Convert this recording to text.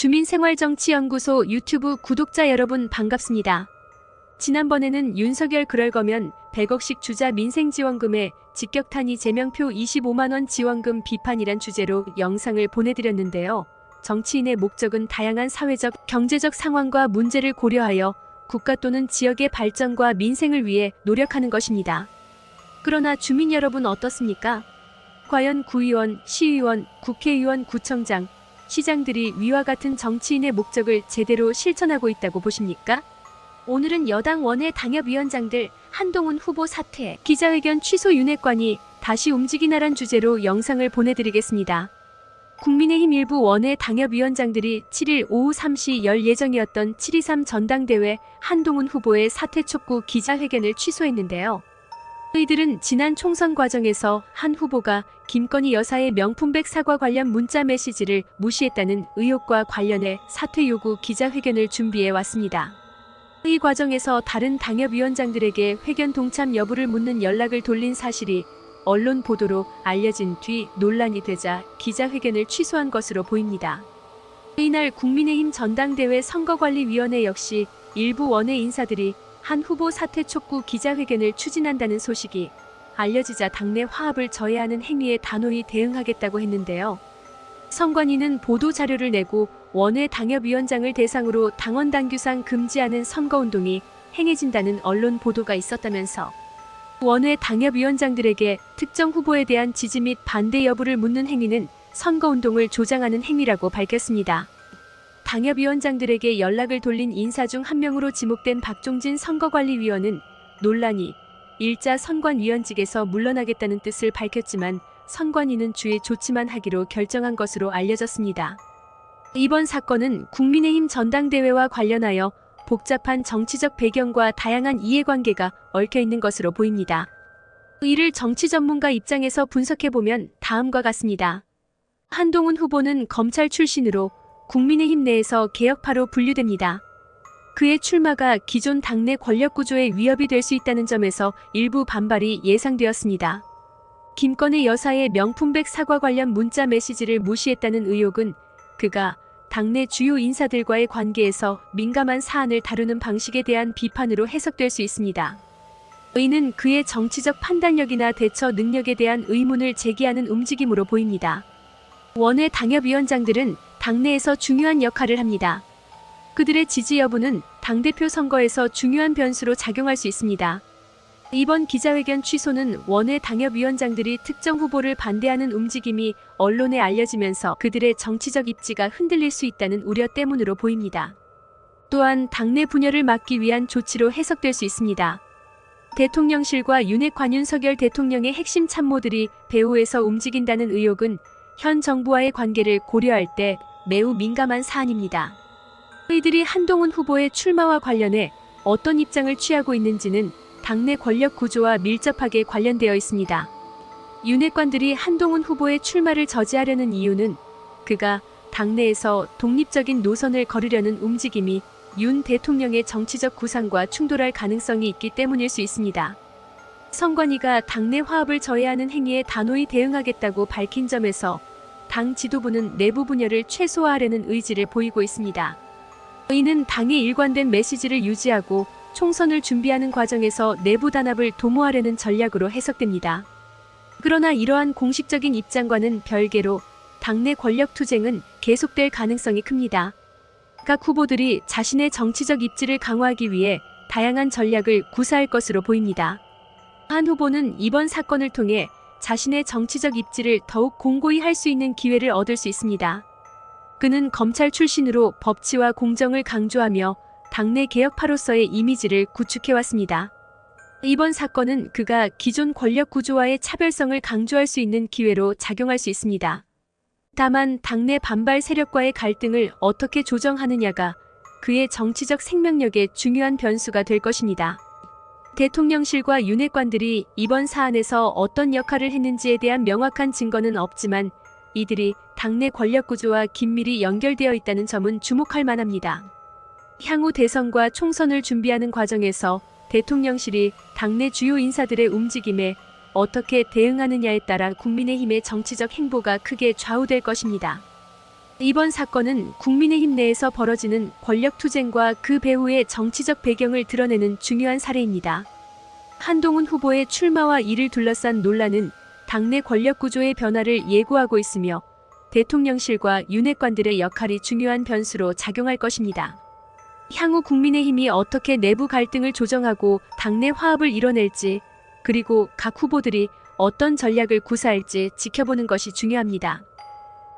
주민생활정치연구소 유튜브 구독자 여러분 반갑습니다. 지난번에는 윤석열 그럴 거면 100억씩 주자 민생지원금에 직격탄이 제명표 25만원 지원금 비판이란 주제로 영상을 보내드렸는데요. 정치인의 목적은 다양한 사회적, 경제적 상황과 문제를 고려하여 국가 또는 지역의 발전과 민생을 위해 노력하는 것입니다. 그러나 주민 여러분 어떻습니까? 과연 구의원, 시의원, 국회의원, 구청장, 시장들이 위와 같은 정치인의 목적을 제대로 실천하고 있다고 보십니까? 오늘은 여당 원외 당협위원장들 한동훈 후보 사퇴, 기자회견 취소 윤핵관이 다시 움직이나란 주제로 영상을 보내드리겠습니다. 국민의힘 일부 원외 당협위원장들이 7일 오후 3시 열 예정이었던 7.23 전당대회 한동훈 후보의 사퇴 촉구 기자회견을 취소했는데요. 이들은 지난 총선 과정에서 한 후보가 김건희 여사의 명품백 사과 관련 문자 메시지를 무시했다는 의혹과 관련해 사퇴 요구 기자회견을 준비해 왔습니다. 이 과정에서 다른 당협위원장들에게 회견 동참 여부를 묻는 연락을 돌린 사실이 언론 보도로 알려진 뒤 논란이 되자 기자회견을 취소한 것으로 보입니다. 이날 국민의힘 전당대회 선거관리위원회 역시 일부 원외 인사들이 한 후보 사퇴 촉구 기자회견을 추진한다는 소식이 알려지자 당내 화합을 저해하는 행위에 단호히 대응하겠다고 했는데요. 선관위는 보도 자료를 내고 원외 당협위원장을 대상으로 당원 당규상 금지하는 선거운동이 행해진다는 언론 보도가 있었다면서 원외 당협위원장들에게 특정 후보에 대한 지지 및 반대 여부를 묻는 행위는 선거운동을 조장하는 행위라고 밝혔습니다. 당협위원장들에게 연락을 돌린 인사 중 한 명으로 지목된 박종진 선거관리위원은 논란이 일자 선관위원직에서 물러나겠다는 뜻을 밝혔지만 선관위는 주의 조치만 하기로 결정한 것으로 알려졌습니다. 이번 사건은 국민의힘 전당대회와 관련하여 복잡한 정치적 배경과 다양한 이해관계가 얽혀 있는 것으로 보입니다. 이를 정치 전문가 입장에서 분석해보면 다음과 같습니다. 한동훈 후보는 검찰 출신으로 국민의힘 내에서 개혁파로 분류됩니다. 그의 출마가 기존 당내 권력 구조에 위협이 될 수 있다는 점에서 일부 반발이 예상되었습니다. 김건희 여사의 명품백 사과 관련 문자 메시지를 무시했다는 의혹은 그가 당내 주요 인사들과의 관계에서 민감한 사안을 다루는 방식에 대한 비판으로 해석될 수 있습니다. 이는 그의 정치적 판단력이나 대처 능력에 대한 의문을 제기하는 움직임으로 보입니다. 원외 당협위원장들은 당내에서 중요한 역할을 합니다. 그들의 지지 여부는 당대표 선거에서 중요한 변수로 작용할 수 있습니다. 이번 기자회견 취소는 원외 당협위원장들이 특정 후보를 반대하는 움직임이 언론에 알려지면서 그들의 정치적 입지가 흔들릴 수 있다는 우려 때문으로 보입니다. 또한 당내 분열을 막기 위한 조치로 해석될 수 있습니다. 대통령실과 윤핵 관윤석열 대통령의 핵심 참모들이 배후에서 움직인다는 의혹은 현 정부와의 관계를 고려할 때 매우 민감한 사안입니다. 이들이 한동훈 후보의 출마와 관련해 어떤 입장을 취하고 있는지는 당내 권력 구조와 밀접하게 관련되어 있습니다. 윤핵관들이 한동훈 후보의 출마를 저지하려는 이유는 그가 당내에서 독립적인 노선을 걸으려는 움직임이 윤 대통령의 정치적 구상과 충돌할 가능성이 있기 때문일 수 있습니다. 선관위가 당내 화합을 저해하는 행위에 단호히 대응하겠다고 밝힌 점에서 당 지도부는 내부 분열을 최소화하려는 의지를 보이고 있습니다. 이는 당의 일관된 메시지를 유지하고 총선을 준비하는 과정에서 내부 단합을 도모하려는 전략으로 해석됩니다. 그러나 이러한 공식적인 입장과는 별개로 당내 권력 투쟁은 계속될 가능성이 큽니다. 각 후보들이 자신의 정치적 입지를 강화하기 위해 다양한 전략을 구사할 것으로 보입니다. 한 후보는 이번 사건을 통해 자신의 정치적 입지를 더욱 공고히 할 수 있는 기회를 얻을 수 있습니다. 그는 검찰 출신으로 법치와 공정을 강조하며 당내 개혁파로서의 이미지를 구축해왔습니다. 이번 사건은 그가 기존 권력 구조와의 차별성을 강조할 수 있는 기회로 작용할 수 있습니다. 다만 당내 반발 세력과의 갈등을 어떻게 조정하느냐가 그의 정치적 생명력의 중요한 변수가 될 것입니다. 대통령실과 윤핵관들이 이번 사안에서 어떤 역할을 했는지에 대한 명확한 증거는 없지만 이들이 당내 권력 구조와 긴밀히 연결되어 있다는 점은 주목할 만합니다. 향후 대선과 총선을 준비하는 과정에서 대통령실이 당내 주요 인사들의 움직임에 어떻게 대응하느냐에 따라 국민의힘의 정치적 행보가 크게 좌우될 것입니다. 이번 사건은 국민의힘 내에서 벌어지는 권력 투쟁과 그 배후의 정치적 배경을 드러내는 중요한 사례입니다. 한동훈 후보의 출마와 이를 둘러싼 논란은 당내 권력 구조의 변화를 예고하고 있으며 대통령실과 윤핵관들의 역할이 중요한 변수로 작용할 것입니다. 향후 국민의힘이 어떻게 내부 갈등을 조정하고 당내 화합을 이뤄낼지 그리고 각 후보들이 어떤 전략을 구사할지 지켜보는 것이 중요합니다.